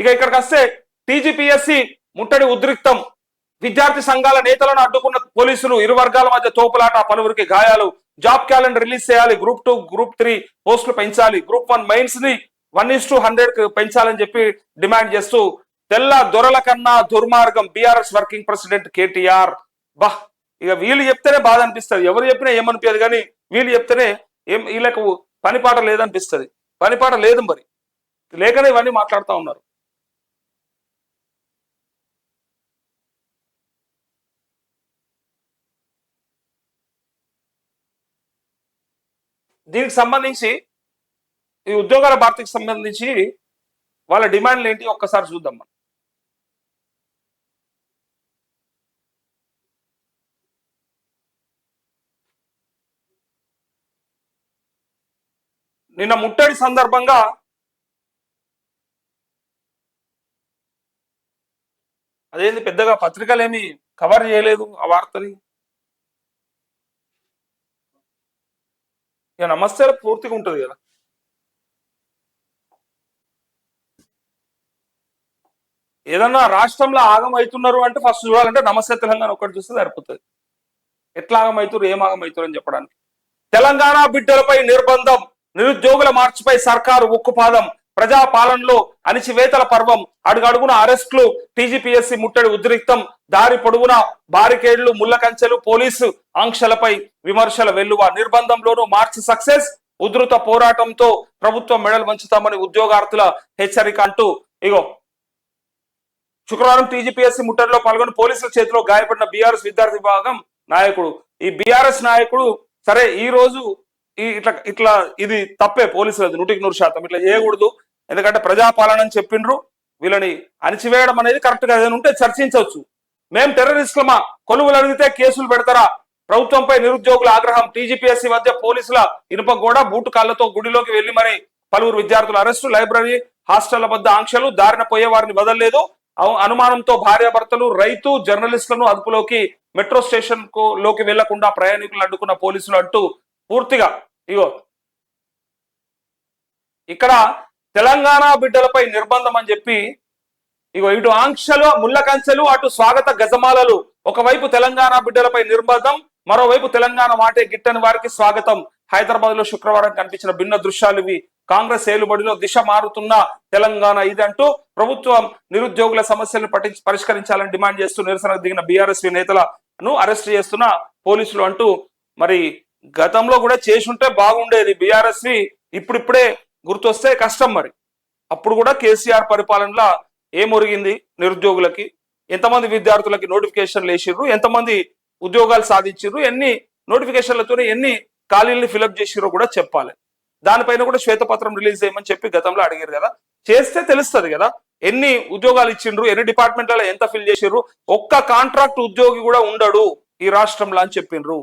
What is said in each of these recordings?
ఇక ఇక్కడికి వస్తే టీజీపీఎస్సి ముట్టడి ఉద్రిక్తం. విద్యార్థి సంఘాల నేతలను అడ్డుకున్న పోలీసులు ఇరు వర్గాల మధ్య తోపులాట పలువురికి గాయాలు. జాబ్ క్యాలెండర్ రిలీజ్ చేయాలి. గ్రూప్ టూ గ్రూప్ త్రీ పోస్టులు పెంచాలి. గ్రూప్ వన్ మైన్స్ని వన్ ఇస్ టూ హండ్రెడ్ పెంచాలని చెప్పి డిమాండ్ చేస్తూ తెల్ల దొరల కన్నా దుర్మార్గం బీఆర్ఎస్ వర్కింగ్ ప్రెసిడెంట్ కేటీఆర్. బా ఇక వీళ్ళు చెప్తేనే బాధ అనిపిస్తుంది. ఎవరు చెప్పినా ఏమనిపించదు కానీ వీళ్ళు చెప్తేనే ఏం వీళ్ళకు పనిపాట లేదనిపిస్తుంది. పనిపాట లేదు మరి. లేకనే ఇవన్నీ మాట్లాడుతూ ఉన్నారు. దీనికి సంబంధించి ఈ ఉద్యోగాల భర్తీకి సంబంధించి వాళ్ళ డిమాండ్లు ఏంటి ఒక్కసారి చూద్దాం మనం. నిన్న ముట్టడి సందర్భంగా అదేంది పెద్దగా పత్రికలు ఏమి కవర్ చేయలేదు ఆ వార్తని? ఇక నమస్తే పూర్తిగా ఉంటుంది కదా. ఏదన్నా రాష్ట్రంలో ఆగమవుతున్నారు అంటే ఫస్ట్ చూడాలంటే నమస్తే తెలంగాణ ఒకటి చూస్తే సరిపోతుంది. ఎట్లా ఆగమవుతారు ఏం ఆగమవుతారు అని చెప్పడానికి. తెలంగాణ బిడ్డలపై నిర్బంధం నిరుద్యోగుల మార్చిపై సర్కారు ఉక్కుపాదం ప్రజా పాలనలో అణిచివేతల పర్వం. అడుగడుగున అరెస్టులు టీజీపీఎస్సీ ముట్టడి ఉద్రిక్తం. దారి పొడుగున బారికేడ్లు ముల్లకంచెలు పోలీసు ఆంక్షలపై విమర్శల వెల్లువ. నిర్బంధంలోనూ మార్చి సక్సెస్. ఉధృత పోరాటంతో ప్రభుత్వం మెడలు వంచుతామని ఉద్యోగార్థుల హెచ్చరిక అంటూ ఇగో. శుక్రవారం టీజీపీఎస్సీ ముట్టడిలో పాల్గొని పోలీసుల చేతిలో గాయపడిన బీఆర్ఎస్ విద్యార్థి విభాగం నాయకుడు. ఈ బీఆర్ఎస్ నాయకుడు సరే ఈ రోజు ఈ ఇట్లా ఇట్లా ఇది తప్పే పోలీసులది నూటికి నూరు శాతం. ఇట్లా చేయకూడదు. ఎందుకంటే ప్రజాపాలన అని చెప్పిండ్రు. వీళ్ళని అణిచివేయడం అనేది కరెక్ట్గా ఏదైనా ఉంటే చర్చించవచ్చు. మేం టెర్రరిస్టులమా? కొలువులు అడిగితే కేసులు పెడతారా? ప్రభుత్వంపై నిరుద్యోగుల ఆగ్రహం టీజీపీఎస్సీ మధ్య పోలీసుల ఇనుప కూడా బూటు కాళ్ళతో గుడిలోకి వెళ్ళి మరి పలువురు విద్యార్థుల అరెస్టు లైబ్రరీ హాస్టళ్ళ వద్ద ఆంక్షలు దారిన పోయే వారిని వదలలేదు అనుమానంతో భార్యాభర్తలు రైతు జర్నలిస్టులను అదుపులోకి మెట్రో స్టేషన్కు లోకి వెళ్ళకుండా ప్రయాణికులను అడ్డుకున్న పోలీసులు అంటూ పూర్తిగా ఇగో ఇక్కడ తెలంగాణ బిడ్డలపై నిర్బంధం అని చెప్పి ఇగో ఇటు ఆంక్షలు ముళ్ళ కంచెలు అటు స్వాగత గజమాలలు. ఒకవైపు తెలంగాణ బిడ్డలపై నిర్బంధం మరోవైపు తెలంగాణ మాటే గిట్టని వారికి స్వాగతం. హైదరాబాద్లో శుక్రవారం కనిపించిన భిన్న దృశ్యాలు ఇవి. కాంగ్రెస్ ఏలుబడిలో దిశ మారుతున్న తెలంగాణ ఇదంటూ ప్రభుత్వం నిరుద్యోగుల సమస్యలను పట్టి పరిష్కరించాలని డిమాండ్ చేస్తూ నిరసనకు దిగిన బీఆర్ఎస్ నేతలను అరెస్ట్ చేస్తున్న పోలీసులు అంటూ మరి గతంలో కూడా చేసుంటే బాగుండేది. బీఆర్ఎస్వి ఇప్పుడిప్పుడే గుర్తొస్తే కష్టం మరి. అప్పుడు కూడా కేసీఆర్ పరిపాలనలో ఏమొరిగింది నిరుద్యోగులకి? ఎంతమంది విద్యార్థులకి నోటిఫికేషన్లు వేసిర్రు? ఎంతమంది ఉద్యోగాలు సాధించిర్రు? ఎన్ని నోటిఫికేషన్లతోనే ఎన్ని ఖాళీలు ఫిలప్ చేసిరో కూడా చెప్పాలి. దానిపైన కూడా శ్వేతపత్రం రిలీజ్ చేయమని చెప్పి గతంలో అడిగారు కదా. చేస్తే తెలుస్తుంది కదా. ఎన్ని ఉద్యోగాలు ఇచ్చిండ్రు? ఎన్ని డిపార్ట్మెంట్లలో ఎంత ఫిల్ చేసిర్రు? ఒక్క కాంట్రాక్ట్ ఉద్యోగి కూడా ఉండడు ఈ రాష్ట్రంలో అని చెప్పిండ్రు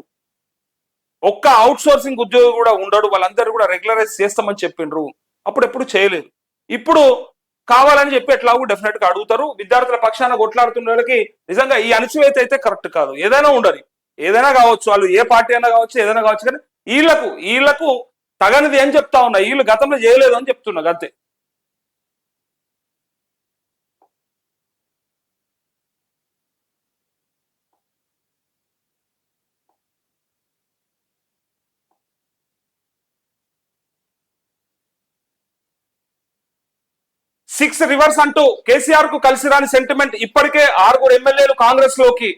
ఒక్క అవుట్ సోర్సింగ్ ఉద్యోగి కూడా ఉండడు వాళ్ళందరూ కూడా రెగ్యులరైజ్ చేస్తామని చెప్పిండ్రు. అప్పుడు ఎప్పుడు చేయలేదు. ఇప్పుడు కావాలని చెప్పి ఎట్లాగూ డెఫినెట్గా అడుగుతారు. విద్యార్థుల పక్షాన కొట్లాడుతున్న వాళ్ళకి నిజంగా ఈ అణచివేత అయితే కరెక్ట్ కాదు. ఏదైనా ఉండదు. ఏదైనా కావచ్చు వాళ్ళు ఏ పార్టీ అయినా కావచ్చు ఏదైనా కావచ్చు కానీ వీళ్ళకు వీళ్ళకు తగనిది ఏం చెప్తా ఉన్నా వీళ్ళు గతంలో చేయలేదు అని చెప్తున్నా అంతే సిక్స్ రివర్స్ అంటూ కేసీఆర్కు కలిసి రాని సెంటిమెంట్ ఇప్పటికే ఆరుగురు ఎమ్మెల్యేలు కాంగ్రెస్లోకి